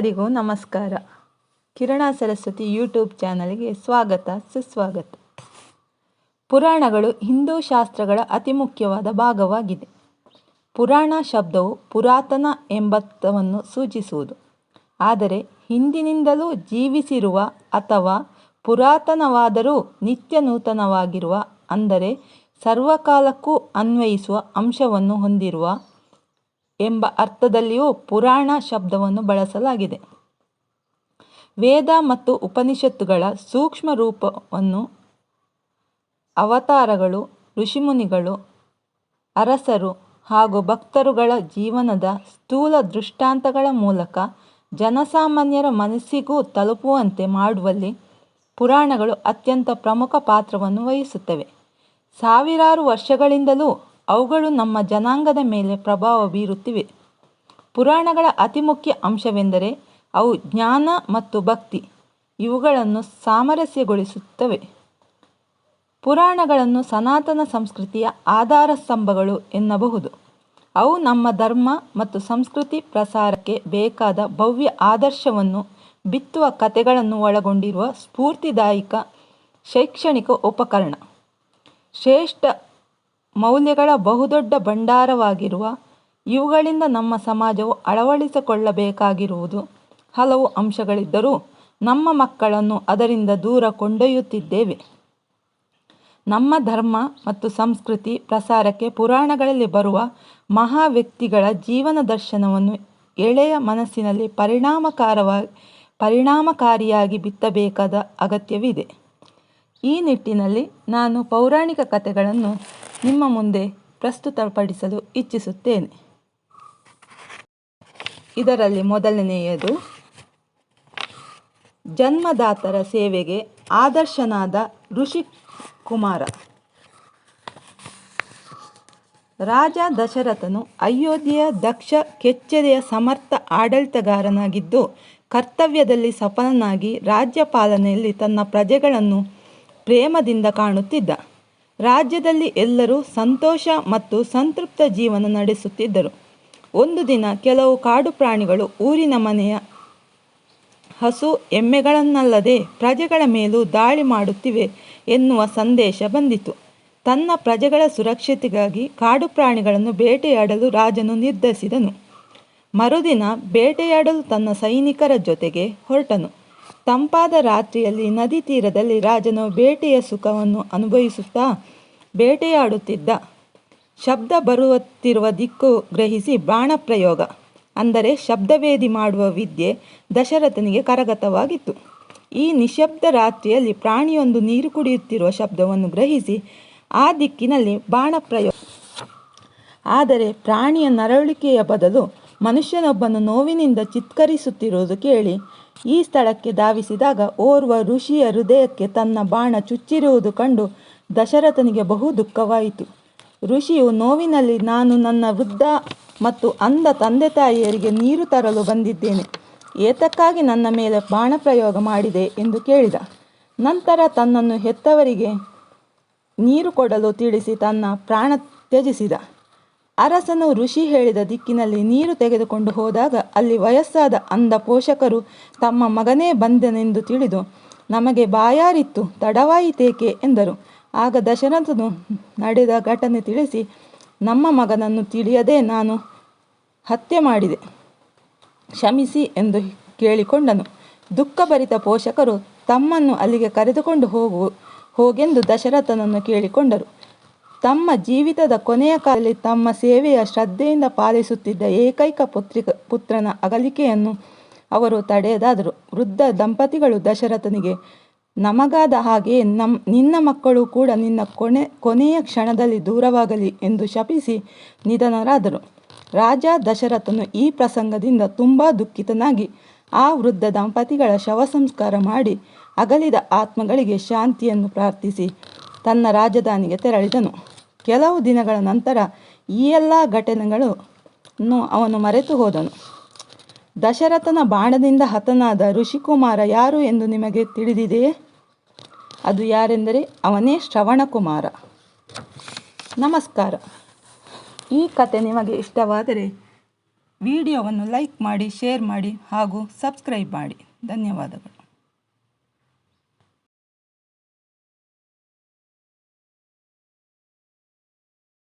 ಎಲ್ಲರಿಗೂ ನಮಸ್ಕಾರ. ಕಿರಣ ಸರಸ್ವತಿ ಯೂಟ್ಯೂಬ್ ಚಾನಲ್ಗೆ ಸ್ವಾಗತ, ಸುಸ್ವಾಗತ. ಪುರಾಣಗಳು ಹಿಂದೂ ಶಾಸ್ತ್ರಗಳ ಅತಿ ಮುಖ್ಯವಾದ ಭಾಗವಾಗಿದೆ. ಪುರಾಣ ಶಬ್ದವು ಪುರಾತನ ಎಂಬತ್ತವನ್ನು ಸೂಚಿಸುವುದು. ಆದರೆ ಹಿಂದಿನಿಂದಲೂ ಜೀವಿಸಿರುವ ಅಥವಾ ಪುರಾತನವಾದರೂ ನಿತ್ಯ ನೂತನವಾಗಿರುವ ಅಂದರೆ ಸರ್ವಕಾಲಕ್ಕೂ ಅನ್ವಯಿಸುವ ಅಂಶವನ್ನು ಹೊಂದಿರುವ ಎಂಬ ಅರ್ಥದಲ್ಲಿಯೂ ಪುರಾಣ ಶಬ್ದವನ್ನು ಬಳಸಲಾಗಿದೆ. ವೇದ ಮತ್ತು ಉಪನಿಷತ್ತುಗಳ ಸೂಕ್ಷ್ಮ ರೂಪವನ್ನು ಅವತಾರಗಳು, ಋಷಿಮುನಿಗಳು, ಅರಸರು ಹಾಗೂ ಭಕ್ತರುಗಳ ಜೀವನದ ಸ್ಥೂಲ ದೃಷ್ಟಾಂತಗಳ ಮೂಲಕ ಜನಸಾಮಾನ್ಯರ ಮನಸ್ಸಿಗೂ ತಲುಪುವಂತೆ ಮಾಡುವಲ್ಲಿ ಪುರಾಣಗಳು ಅತ್ಯಂತ ಪ್ರಮುಖ ಪಾತ್ರವನ್ನು ವಹಿಸುತ್ತವೆ. ಸಾವಿರಾರು ವರ್ಷಗಳಿಂದಲೂ ಅವುಗಳು ನಮ್ಮ ಜನಾಂಗದ ಮೇಲೆ ಪ್ರಭಾವ ಬೀರುತ್ತಿವೆ. ಪುರಾಣಗಳ ಅತಿ ಮುಖ್ಯ ಅಂಶವೆಂದರೆ ಅವು ಜ್ಞಾನ ಮತ್ತು ಭಕ್ತಿ, ಇವುಗಳನ್ನು ಸಾಮರಸ್ಯಗೊಳಿಸುತ್ತವೆ. ಪುರಾಣಗಳನ್ನು ಸನಾತನ ಸಂಸ್ಕೃತಿಯ ಆಧಾರ ಸ್ತಂಭಗಳು ಎನ್ನಬಹುದು. ಅವು ನಮ್ಮ ಧರ್ಮ ಮತ್ತು ಸಂಸ್ಕೃತಿ ಪ್ರಸಾರಕ್ಕೆ ಬೇಕಾದ ಭವ್ಯ ಆದರ್ಶವನ್ನು, ಬಿತ್ತುವ ಕಥೆಗಳನ್ನು ಒಳಗೊಂಡಿರುವ ಸ್ಫೂರ್ತಿದಾಯಕ ಶೈಕ್ಷಣಿಕ ಉಪಕರಣ. ಶ್ರೇಷ್ಠ ಮೌಲ್ಯಗಳ ಬಹುದೊಡ್ಡ ಭಂಡಾರವಾಗಿರುವ ಇವುಗಳಿಂದ ನಮ್ಮ ಸಮಾಜವು ಅಳವಡಿಸಿಕೊಳ್ಳಬೇಕಾಗಿರುವುದು. ಹಲವು ಅಂಶಗಳಿದ್ದರೂ ನಮ್ಮ ಮಕ್ಕಳನ್ನು ಅದರಿಂದ ದೂರ ಕೊಂಡೊಯ್ಯುತ್ತಿದ್ದೇವೆ. ನಮ್ಮ ಧರ್ಮ ಮತ್ತು ಸಂಸ್ಕೃತಿ ಪ್ರಸಾರಕ್ಕೆ ಪುರಾಣಗಳಲ್ಲಿ ಬರುವ ಮಹಾ ವ್ಯಕ್ತಿಗಳ ಜೀವನ ದರ್ಶನವನ್ನು ಎಳೆಯ ಮನಸ್ಸಿನಲ್ಲಿ ಪರಿಣಾಮಕಾರವಾಗಿ ಪರಿಣಾಮಕಾರಿಯಾಗಿ ಬಿತ್ತಬೇಕಾದ ಅಗತ್ಯವಿದೆ. ಈ ನಿಟ್ಟಿನಲ್ಲಿ ನಾನು ಪೌರಾಣಿಕ ಕಥೆಗಳನ್ನು ನಿಮ್ಮ ಮುಂದೆ ಪ್ರಸ್ತುತಪಡಿಸಲು ಇಚ್ಛಿಸುತ್ತೇನೆ ಇದರಲ್ಲಿ ಮೊದಲನೆಯದು, ಜನ್ಮದಾತರ ಸೇವೆಗೆ ಆದರ್ಶನಾದ ಋಷಿ ಕುಮಾರ. ರಾಜ ದಶರಥನು ಅಯೋಧ್ಯೆಯ ದಕ್ಷ ಕೆಚ್ಚೆದೆಯ ಸಮರ್ಥ ಆಡಳಿತಗಾರನಾಗಿದ್ದು, ಕರ್ತವ್ಯದಲ್ಲಿ ಸಫಲನಾಗಿ ರಾಜ್ಯಪಾಲನೆಯಲ್ಲಿ ತನ್ನ ಪ್ರಜೆಗಳನ್ನು ಪ್ರೇಮದಿಂದ ಕಾಣುತ್ತಿದ್ದ. ರಾಜ್ಯದಲ್ಲಿ ಎಲ್ಲರೂ ಸಂತೋಷ ಮತ್ತು ಸಂತೃಪ್ತ ಜೀವನ ನಡೆಸುತ್ತಿದ್ದರು. ಒಂದು ದಿನ ಕೆಲವು ಕಾಡು ಪ್ರಾಣಿಗಳು ಊರಿನ ಮನೆಯ ಹಸು ಎಮ್ಮೆಗಳನ್ನಲ್ಲದೆ ಪ್ರಜೆಗಳ ಮೇಲೂ ದಾಳಿ ಮಾಡುತ್ತಿವೆ ಎನ್ನುವ ಸಂದೇಶ ಬಂದಿತು. ತನ್ನ ಪ್ರಜೆಗಳ ಸುರಕ್ಷತೆಗಾಗಿ ಕಾಡು ಪ್ರಾಣಿಗಳನ್ನು ಬೇಟೆಯಾಡಲು ರಾಜನು ನಿರ್ಧರಿಸಿದನು. ಮರುದಿನ ಬೇಟೆಯಾಡಲು ತನ್ನ ಸೈನಿಕರ ಜೊತೆಗೆ ಹೊರಟನು. ತಂಪಾದ ರಾತ್ರಿಯಲ್ಲಿ ನದಿ ತೀರದಲ್ಲಿ ರಾಜನು ಬೇಟೆಯ ಸುಖವನ್ನು ಅನುಭವಿಸುತ್ತಾ ಬೇಟೆಯಾಡುತ್ತಿದ್ದ. ಶಬ್ದ ಬರುತ್ತಿರುವ ದಿಕ್ಕು ಗ್ರಹಿಸಿ ಬಾಣ ಪ್ರಯೋಗ. ಅಂದರೆ ಶಬ್ದವೇದಿ ಮಾಡುವ ವಿದ್ಯೆ ದಶರಥನಿಗೆ ಕರಗತವಾಗಿತ್ತು. ಈ ನಿಶಬ್ದ ರಾತ್ರಿಯಲ್ಲಿ ಪ್ರಾಣಿಯೊಂದು ನೀರು ಕುಡಿಯುತ್ತಿರುವ ಶಬ್ದವನ್ನು ಗ್ರಹಿಸಿ ಆ ದಿಕ್ಕಿನಲ್ಲಿ ಬಾಣ ಪ್ರಯೋಗ. ಆದರೆ ಪ್ರಾಣಿಯ ನರಳಿಕೆಯ ಬದಲು ಮನುಷ್ಯನೊಬ್ಬನು ನೋವಿನಿಂದ ಚಿತ್ಕರಿಸುತ್ತಿರುವುದು ಕೇಳಿ ಈ ಸ್ಥಳಕ್ಕೆ ಧಾವಿಸಿದಾಗ ಓರ್ವ ಋಷಿಯ ಹೃದಯಕ್ಕೆ ತನ್ನ ಬಾಣ ಚುಚ್ಚಿರುವುದು ಕಂಡು ದಶರಥನಿಗೆ ಬಹು ದುಃಖವಾಯಿತು. ಋಷಿಯು, ನೋವಿನಲ್ಲಿ ನಾನು ನನ್ನ ವೃದ್ಧ ಮತ್ತು ಅಂಧ ತಂದೆ ತಾಯಿಯರಿಗೆ ನೀರು ತರಲು ಬಂದಿದ್ದೇನೆ. ಏತಕ್ಕಾಗಿ ನನ್ನ ಮೇಲೆ ಬಾಣ ಪ್ರಯೋಗ ಮಾಡಿದೆ? ಎಂದು ಕೇಳಿದ. ನಂತರ ತನ್ನನ್ನು ಹೆತ್ತವರಿಗೆ ನೀರು ಕೊಡಲು ತಿಳಿಸಿ ತನ್ನ ಪ್ರಾಣ ತ್ಯಜಿಸಿದ. ಅರಸನು ಋಷಿ ಹೇಳಿದ ದಿಕ್ಕಿನಲ್ಲಿ ನೀರು ತೆಗೆದುಕೊಂಡು ಹೋದಾಗ ಅಲ್ಲಿ ವಯಸ್ಸಾದ ಅಂಧ ಪೋಷಕರು ತಮ್ಮ ಮಗನೇ ಬಂದನೆಂದು ತಿಳಿದು, ನಮಗೆ ಬಾಯಾರಿತ್ತು, ತಡವಾಯಿತೇಕೆ? ಎಂದರು. ಆಗ ದಶರಥನು ನಡೆದ ಘಟನೆ ತಿಳಿಸಿ, ನಮ್ಮ ಮಗನನ್ನು ತಿಳಿಯದೆ ನಾನು ಹತ್ಯೆ ಮಾಡಿದೆ. ಕ್ಷಮಿಸಿ ಎಂದು ಕೇಳಿಕೊಂಡನು. ದುಃಖಭರಿತ ಪೋಷಕರು ತಮ್ಮನ್ನು ಅಲ್ಲಿಗೆ ಕರೆದುಕೊಂಡು ಹೋಗು, ಹೋಗೆಂದು ದಶರಥನನ್ನು ಕೇಳಿಕೊಂಡರು. ತಮ್ಮ ಜೀವಿತದ ಕೊನೆಯ ಕಾಲದಲ್ಲಿ ತಮ್ಮ ಸೇವೆಯ ಶ್ರದ್ಧೆಯಿಂದ ಪಾಲಿಸುತ್ತಿದ್ದ ಏಕೈಕ ಪುತ್ರಿಕ, ಪುತ್ರನ ಅಗಲಿಕೆಯನ್ನು ಅವರು ತಡೆಯದಾದರು ವೃದ್ಧ ದಂಪತಿಗಳು ದಶರಥನಿಗೆ, ನಮಗಾದ ಹಾಗೆ ನಮ್, ನಿನ್ನ ಮಕ್ಕಳು ಕೂಡ ನಿನ್ನ ಕೊನೆ, ಕೊನೆಯ ಕ್ಷಣದಲ್ಲಿ ದೂರವಾಗಲಿ ಎಂದು ಶಪಿಸಿ ನಿಧನರಾದರು. ರಾಜ ದಶರಥನು ಈ ಪ್ರಸಂಗದಿಂದ ತುಂಬ ದುಃಖಿತನಾಗಿ ಆ ವೃದ್ಧ ದಂಪತಿಗಳ ಶವ ಸಂಸ್ಕಾರ ಮಾಡಿ ಅಗಲಿದ ಆತ್ಮಗಳಿಗೆ ಶಾಂತಿಯನ್ನು ಪ್ರಾರ್ಥಿಸಿ ತನ್ನ ರಾಜಧಾನಿಗೆ ತೆರಳಿದನು. ಕೆಲವು ದಿನಗಳ ನಂತರ ಈ ಎಲ್ಲ ಘಟನೆಗಳು ಅವನು ಮರೆತು ಹೋದನು. ದಶರಥನ ಬಾಣದಿಂದ ಹತನಾದ ಋಷಿಕುಮಾರ ಯಾರು ಎಂದು ನಿಮಗೆ ತಿಳಿದಿದೆಯೇ? ಅದು ಯಾರೆಂದರೆ ಅವನೇ ಶ್ರವಣಕುಮಾರ. ನಮಸ್ಕಾರ. ಈ ಕತೆ ನಿಮಗೆ ಇಷ್ಟವಾದರೆ ವಿಡಿಯೋವನ್ನು ಲೈಕ್ ಮಾಡಿ, ಶೇರ್ ಮಾಡಿ ಹಾಗೂ ಸಬ್ಸ್ಕ್ರೈಬ್ ಮಾಡಿ. ಧನ್ಯವಾದಗಳು.